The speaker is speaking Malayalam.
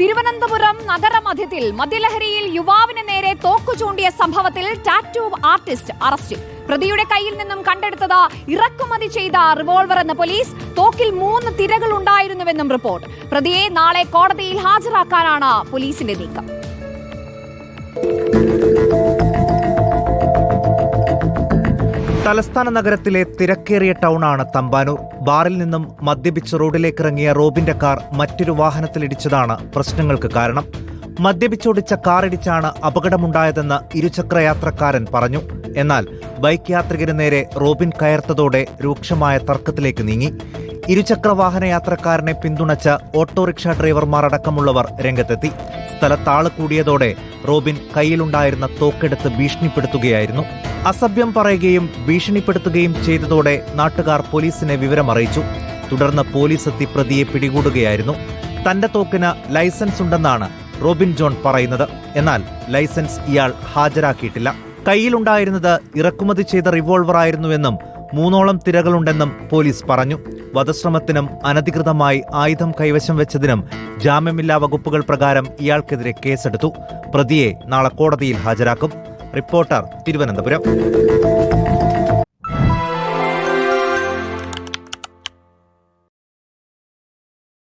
തിരുവനന്തപുരം നഗരമധ്യത്തിൽ മദ്യലഹരിയിൽ യുവാവിന് നേരെ തോക്കു ചൂണ്ടിയ സംഭവത്തിൽ ടാറ്റൂ ആർട്ടിസ്റ്റ് അറസ്റ്റിൽ പ്രതിയുടെ കയ്യിൽ നിന്നും കണ്ടെടുത്തത് ഇറക്കുമതി ചെയ്ത റിവോൾവർ എന്ന പോലീസ് തോക്കിൽ മൂന്ന് തിരകൾ ഉണ്ടായിരുന്നുവെന്നും റിപ്പോർട്ട്. പ്രതിയെ നാളെ കോടതിയിൽ ഹാജരാക്കാനാണ് പോലീസിന്റെ നീക്കം. തലസ്ഥാന നഗരത്തിലെ തിരക്കേറിയ ടൗണാണ് തമ്പാനൂർ. ബാറിൽ നിന്നും മദ്യപിച്ച് റോഡിലേക്കിറങ്ങിയ റോബിന്റെ കാർ മറ്റൊരു വാഹനത്തിലിടിച്ചതാണ് പ്രശ്നങ്ങൾക്ക് കാരണം. മദ്യപിച്ചോടിച്ച കാറിടിച്ചാണ് അപകടമുണ്ടായതെന്ന് ഇരുചക്രയാത്രക്കാരൻ പറഞ്ഞു. എന്നാൽ ബൈക്ക് യാത്രികന് നേരെ റോബിൻ കയർത്തതോടെ രൂക്ഷമായ തർക്കത്തിലേക്ക് നീങ്ങി. ഇരുചക്ര വാഹന യാത്രക്കാരനെ പിന്തുണച്ച ഓട്ടോറിക്ഷ ഡ്രൈവർമാർ അടക്കമുള്ളവർ രംഗത്തെത്തി. സ്ഥലത്താൾ കൂടിയതോടെ റോബിൻ കയ്യിലുണ്ടായിരുന്ന തോക്കെടുത്ത് ഭീഷണിപ്പെടുത്തുകയായിരുന്നു. അസഭ്യം പറയുകയും ഭീഷണിപ്പെടുത്തുകയും ചെയ്തതോടെ നാട്ടുകാർ പോലീസിനെ വിവരമറിയിച്ചു. തുടർന്ന് പോലീസ് എത്തി പ്രതിയെ പിടികൂടുകയായിരുന്നു. തന്റെ തോക്കിന് ലൈസൻസ് ഉണ്ടെന്നാണ് റോബിൻ ജോൺ പറയുന്നത്. എന്നാൽ ലൈസൻസ് ഇയാൾ ഹാജരാക്കിയിട്ടില്ല. കയ്യിലുണ്ടായിരുന്നത് ഇറക്കുമതി ചെയ്ത റിവോൾവർ ആയിരുന്നുവെന്നും മൂന്നോളം തിരകളുണ്ടെന്നും പോലീസ് പറഞ്ഞു. വധശ്രമത്തിനും അനധികൃതമായി ആയുധം കൈവശം വെച്ചതിനും ജാമ്യമില്ലാ വകുപ്പുകൾ പ്രകാരം ഇയാൾക്കെതിരെ കേസെടുത്തു. പ്രതിയെ നാളെ കോടതിയിൽ ഹാജരാക്കും. റിപ്പോർട്ടർ തിരുവനന്തപുരം.